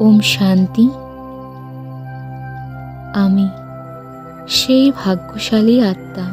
ওম শান্তি। আমি সেই ভাগ্যশালী আত্মা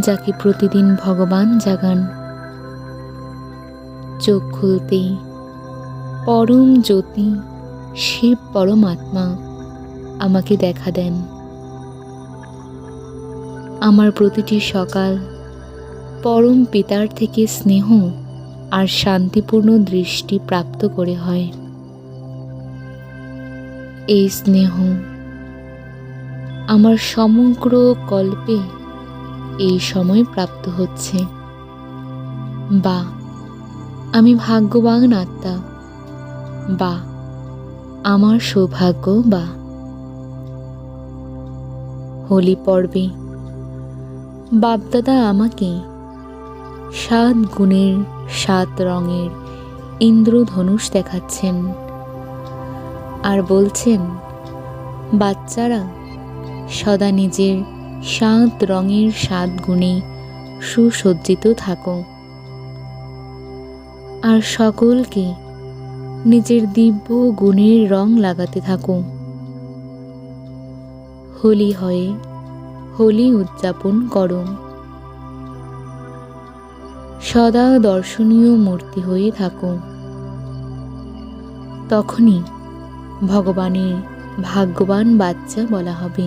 যাকে প্রতিদিন ভগবান জাগান। চোখ খুলতেই পরম জ্যোতি শিব পরমাত্মা আমাকে দেখা দেন। আমার প্রতিটি সকাল পরম পিতার থেকে স্নেহ আর শান্তিপূর্ণ দৃষ্টি প্রাপ্ত করে হয়। এই স্নেহ। আমার সমগ্র কল্পে এই সময় প্রাপ্ত হচ্ছে। বা, আমি ভাগ্যবান আত্মা। বা, আমার সৌভাগ্য বা। হোলি পর্বে, বাপদাদা আমাকে সাত গুণের সাত রঙের ইন্দ্রধনুষ দেখাচ্ছেন। আর বলছেন, বাচ্চারা, সদা নিজের সাত রঙের সাত গুণে সুসজ্জিত থাকো। আর সকলকে নিজের দিব্য গুণের রং লাগাতে থাকো। হোলি হয়ে হোলি উদযাপন করো। সদা দর্শনীয় মূর্তি হয়ে থাকো। তখনই ভগবানের ভাগ্যবান বাচ্চা বলা হবে।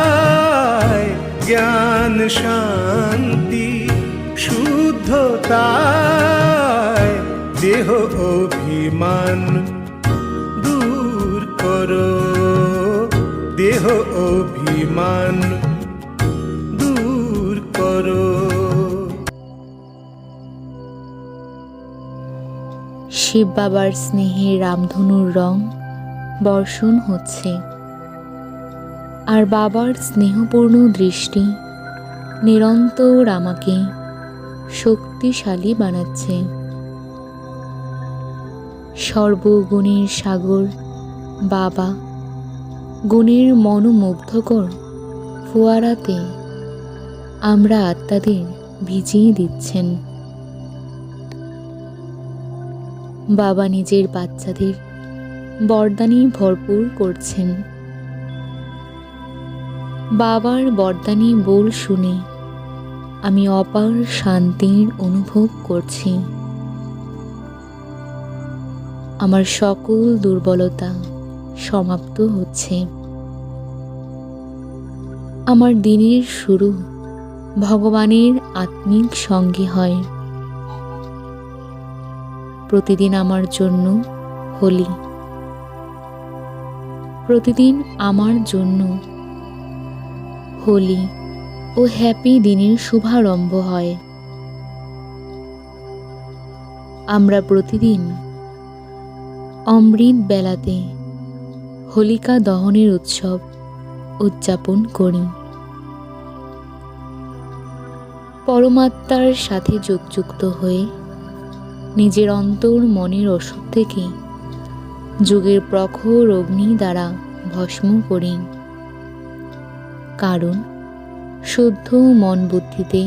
জ্ঞান, শান্তি, শুদ্ধতায় দেহ অভিমান দূর করো। দেহ অভিমান দূর করো। শিব বাবার স্নেহে রামধনুর রং বর্ষণ হচ্ছে। আর বাবার স্নেহপূর্ণ দৃষ্টি নিরন্তর আমাকে শক্তিশালী বানাচ্ছে। সর্বগুণের সাগর, বাবা, গুণের মনোমুগ্ধকর ফোয়ারাতে আমরা আত্মাদের ভিজিয়ে দিচ্ছেন। বাবা নিজের বাচ্চাদের বরদানি ভরপুর করছেন। বাবার বরদানি বল শুনে আমি অপার শান্তির অনুভব করছি। আমার সকল দুর্বলতা সমাপ্ত হচ্ছে। আমার দিনের শুরু ভগবানের আত্মিক সঙ্গে হয়। প্রতিদিন আমার জন্য হোলি। প্রতিদিন আমার জন্য হোলি ও হ্যাপি দিনের শুভারম্ভ হয়। আমরা প্রতিদিন অমৃত বেলাতে হোলিকা দহনের উৎসব উদযাপন করি। পরমাত্মার সাথে যোগযুক্ত হয়ে নিজের অন্তর মনের অসুখ থেকে যুগের প্রখর অগ্নি দ্বারা ভস্ম করি। কারণ শুদ্ধ মন বুদ্ধিতে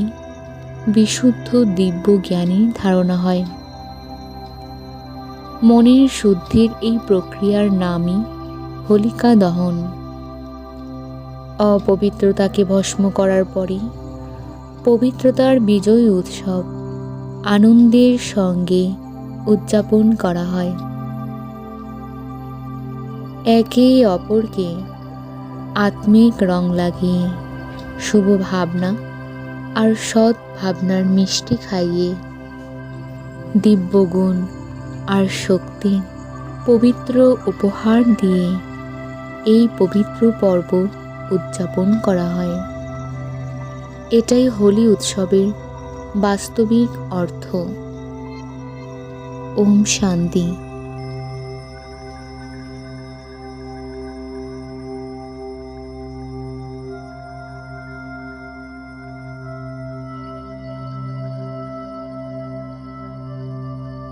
বিশুদ্ধ দিব্য জ্ঞানের ধারণা হয়। মনের শুদ্ধির এই প্রক্রিয়ার নামই হোলিকা দহন। অপবিত্রতাকে ভস্ম করার পরেই পবিত্রতার বিজয় উৎসব আনন্দের সঙ্গে উদযাপন করা হয়। একে অপরকে আত্মিক রং লাগিয়ে শুভ ভাবনা আর সৎ ভাবনার মিষ্টি খাইয়ে। দিব্যগুণ আর শক্তি পবিত্র উপহার দিয়ে এই পবিত্র পর্ব উদযাপন করা হয়। এটাই হোলি উৎসবের বাস্তবিক অর্থ। ওম শান্তি।